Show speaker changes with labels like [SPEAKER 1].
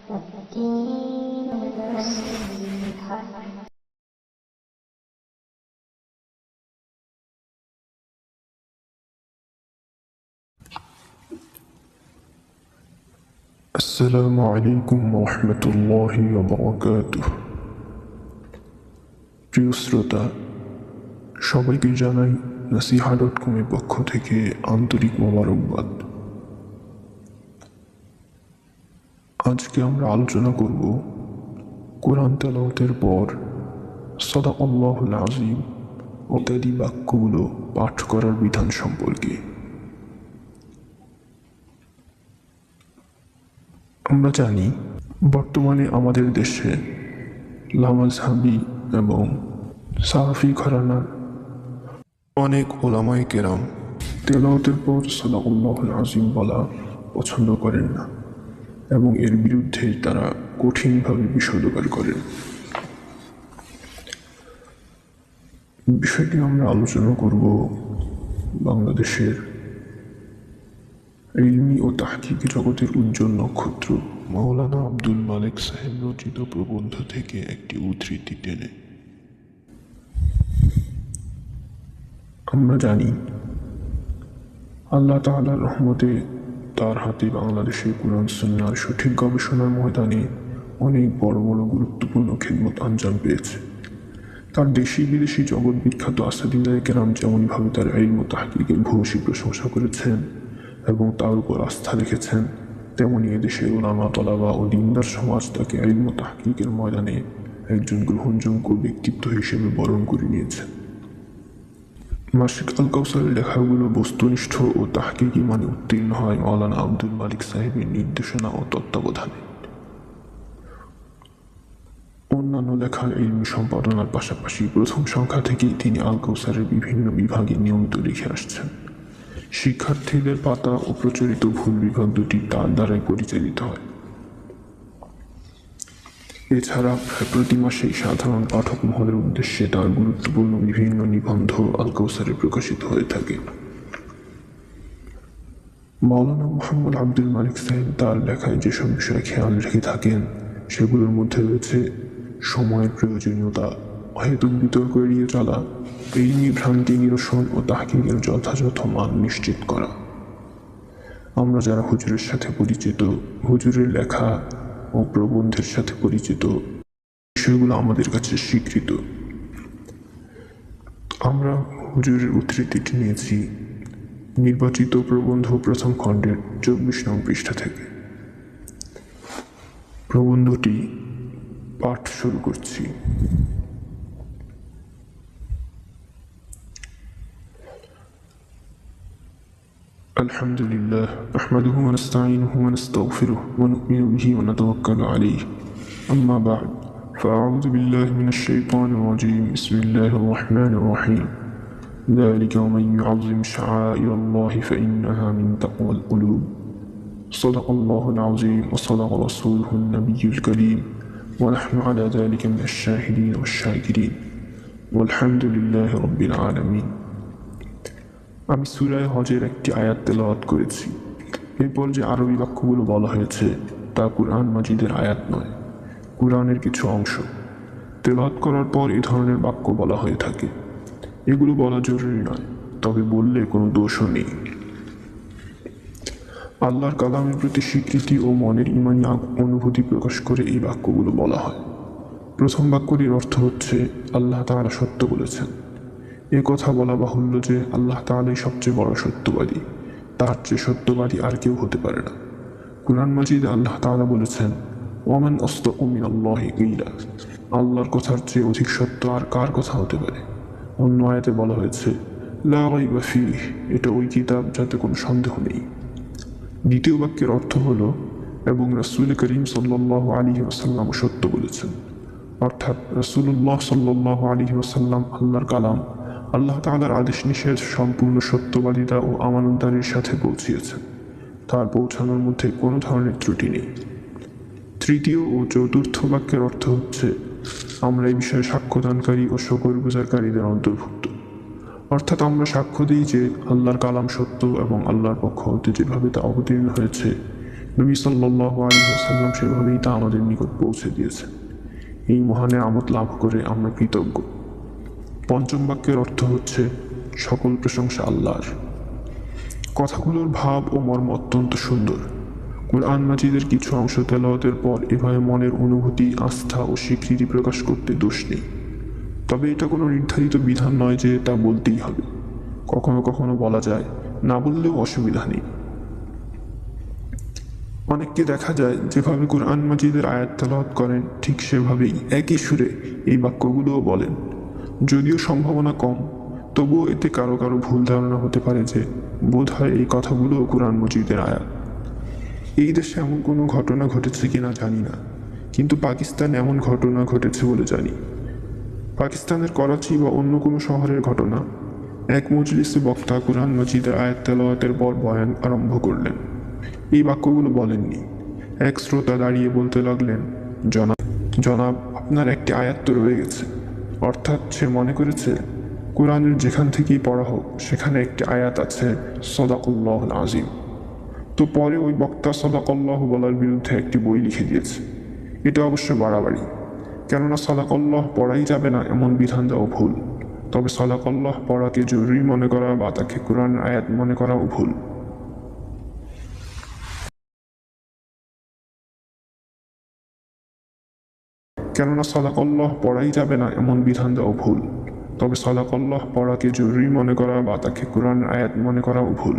[SPEAKER 1] الدين نصيحة
[SPEAKER 2] আসসালামু আলাইকুম রহমতুল্লাহ বরকাত প্রিয় শ্রোতা সবাইকে জানাই নাসিহা ডট কমের পক্ষ থেকে আন্তরিক মোবারকবাদ আজকে আমরা আলোচনা করব কোরআন তেলাওয়াতের পর সদা আল্লাহুল আজিম ইত্যাদি বাক্যগুলো পাঠ করার বিধান সম্পর্কে। আমরা জানি, বর্তমানে আমাদের দেশে লামাজহাবি এবং সাহাফি ঘরানার অনেক ওলামাই কেরাম তেলাওয়াতের পর সাদাউল্লাহ আজিম বলা পছন্দ করেন না। এবং এর বিরুদ্ধে তারা কঠিনভাবে বিষোদগার করেন বিষয়টি আমরা আলোচনা করব বাংলাদেশের ইলমি ও তাহকিক জগতের উজ্জ্বল নক্ষত্র মাওলানা আব্দুল মালিক সাহেব রচিত প্রবন্ধ থেকে একটি উদ্ধৃতি টেনে। আমরা জানি, আল্লাহ তাআলার রহমতে তার হাতে বাংলাদেশের কোরআন সুন্নার সঠিক গবেষণার ময়দানে অনেক বড় বড় গুরুত্বপূর্ণ খেদমত আঞ্জাম পেয়েছে। তার দেশি বিদেশি জগৎ বিখ্যাত আসাদিল্লাহ কেরাম যেমনভাবে তার ইলম ও তাহকিকের ভূয়সী প্রশংসা করেছেন এবং তার উপর আস্থা রেখেছেন, তেমনি এদেশের ওলামা তলাবা ও দিনদার সমাজ তাকে ইলম ও তাহকিকের ময়দানে একজন গ্রহণযোগ্য ব্যক্তিত্ব হিসেবে বরণ করে নিয়েছেন। মাসিক আল কাউসারের লেখাগুলো বস্তুনিষ্ঠ ও তাহকিকি মানে উত্তীর্ণ হয় মৌলানা আব্দুল মালিক সাহেবের নির্দেশনা ও তত্ত্বাবধানে অন্যান্য লেখার ইলমি সম্পাদনার পাশাপাশি প্রথম সংখ্যা থেকেই তিনি আল কাউসারের বিভিন্ন বিভাগে নিয়মিত লিখে আসছেন শিক্ষার্থীদের পাতা ও প্রচলিত ভুল বিভাগ দুটি তার দ্বারাই পরিচালিত হয় এছাড়া প্রতি মাসেই সাধারণ পাঠক মহলের উদ্দেশ্যে তার গুরুত্বপূর্ণ বিভিন্ন নিবন্ধ আল কাউসারে প্রকাশিত হয়ে থাকে। মাওলানা মোহাম্মদ আব্দুল মালিক সাহেব তার লেখায় যেসব বিষয়ে খেয়াল রেখে থাকেন, সেগুলোর মধ্যে রয়েছে সময়ের প্রয়োজনীয়তা অহেতুক বিতর্ক এড়িয়ে চলা, এই ভ্রান্তি নিরসন ও তাহকিকের যথাযথ মান নিশ্চিত করা। আমরা যারা হুজুরের সাথে পরিচিত, হুজুরের লেখা ও প্রবন্ধের সাথে পরিচিত। বিষয়গুলো আমাদের কাছে স্বীকৃত। আমরা হুজুরের উদ্ধৃতিটি নিয়েছি, নির্বাচিত প্রবন্ধ প্রথম খণ্ডের চব্বিশ নং পৃষ্ঠা থেকে। প্রবন্ধটি পাঠ শুরু করছি। الحمد لله نحمده ونستعينه ونستغفره ونؤمن به ونتوكل عليه. أما بعد فأعوذ بالله من الشيطان الرجيم. بسم الله الرحمن الرحيم. ذلك ومن يعظم شعائر الله فإنها من تقوى القلوب. صدق الله العظيم وصدق رسوله النبي الكريم. ونحن على ذلك من الشاهدين والشاكرين. والحمد لله رب العالمين. আমি সুরায় হজের একটি আয়াত তেলাওয়াত করেছি। এরপর যে আরবি বাক্যগুলো বলা হয়েছে, তা কুরআন মাজিদের আয়াত নয়, কুরআনের কিছু অংশ। তেলাওয়াত করার পর এ ধরনের বাক্য বলা হয়ে থাকে। এগুলো বলা জরুরি নয়, তবে বললে কোনো দোষও নেই। আল্লাহর কালামের প্রতি স্বীকৃতি ও মনের ইমানি অনুভূতি প্রকাশ করে এই বাক্যগুলো বলা হয়। প্রথম বাক্যটির অর্থ হচ্ছে, আল্লাহ তাআলা সত্য বলেছেন। এ কথা বলা বাহুল্য যে আল্লাহ তাআলাই সবচেয়ে বড় সত্যবাদী। তার চেয়ে সত্যবাদী আর কেউ হতে পারে না। কুরআন মাজিদ আল্লাহ তাআলা বলেছেন ওমান অস্তকু মিনাল্লাহি কিলা আল্লাহর কথার চেয়ে অধিক সত্য আর কার কথা হতে পারে? অন্য আয়াতে বলা হয়েছে, লা রাইবা ফীহ এটা ওই কিতাব যাতে কোনো সন্দেহ নেই। দ্বিতীয় বাক্যের অর্থ হলো, এবং রাসূল করিম সাল্লাল্লাহু আলাইহি ওয়াসাল্লাম সত্য বলেছেন। অর্থাৎ রাসূলুল্লাহ সাল্লাল্লাহু আলাইহি ওয়াসাল্লাম আল্লাহর কালাম আল্লাহ তাআলার আদেশ নিষেধ, সম্পূর্ণ সত্যবাদিতা ও আমানতদারির সাথে পৌঁছিয়েছেন। তার পৌঁছানোর মধ্যে কোনো ধরনের ত্রুটি নেই। তৃতীয় ও চতুর্থ বাক্যের অর্থ হচ্ছে, আমরা এই বিষয়ে সাক্ষ্যদানকারী ও শকর গুজারকারীদের অন্তর্ভুক্ত। অর্থাৎ আমরা সাক্ষ্য দিই যে আল্লাহর কালাম সত্য এবং আল্লাহর পক্ষ হতে যেভাবে তা অবতীর্ণ হয়েছে, নবী সাল্লাহ আলী সাল্লাম সেভাবেই তা আমাদের নিকট পৌঁছে দিয়েছে এই মহানে আমত লাভ করে আমরা কৃতজ্ঞ। পঞ্চম বাক্যের অর্থ হচ্ছে সকল প্রশংসা আল্লাহর। কথাগুলোর ভাব ও মর্ম অত্যন্ত সুন্দর। কোরআন মাজিদের কিছু অংশ তেলাওয়াতের পর এভাবে মনের অনুভূতি, আস্থা ও স্বীকৃতি প্রকাশ করতে দোষ নেই। তবে এটা কোনো নির্ধারিত বিধান নয় যে তা বলতেই হবে। কখনো কখনো বলা যায়, না বললেও অসুবিধা নেই। অনেককে দেখা যায় যেভাবে কোরআন মাজিদের আয়াত তেলাওয়াত করেন, ঠিক সেভাবেই একই সুরে এই বাক্যগুলোও বলেন। যদিও সম্ভাবনা কম, তবুও এতে কারও কারও ভুল ধারণা হতে পারে যে বোধ হয় এই কথাগুলোও কোরআন মজিদের আয়াত। এই দেশে এমন কোনো ঘটনা ঘটেছে কিনা জানি না, কিন্তু পাকিস্তান এমন ঘটনা ঘটেছে বলে জানি। পাকিস্তানের করাচি বা অন্য কোনো শহরের ঘটনা, এক মজলিসে বক্তা কোরআন মজিদের আয়াত তেলাওয়াতের পর বয়ান আরম্ভ করলেন। এই বাক্যগুলো বলেননি, এক শ্রোতা দাঁড়িয়ে বলতে লাগলেন, জনাব জনাব, আপনার একটি আয়াত্ত রয়ে গেছে। অর্থাৎ সে মনে করেছে, কোরআনের যেখান থেকেই পড়া হোক, সেখানে একটি আয়াত আছে সদাকুল্লাহ আজিম তো পরে ওই বক্তা সদাকল্লাহ বলার বিরুদ্ধে একটি বই লিখে দিয়েছে। এটা অবশ্য বাড়াবাড়ি। কেননা সদাকল্লাহ পড়াই যাবে না এমন বিধান দেওয়া ভুল। তবে সদাকল্লাহ পড়াকে জরুরি মনে করা বা তাকে কোরআন আয়াত মনে করাও ভুল। কেননা সদাকল্লাহ পড়াই যাবে না এমন বিধান দেওয়া ভুল। তবে সদাকল্লাহ পড়াকে জরুরি মনে করা বা তাকে কোরআন আয়াত মনে করাও ভুল।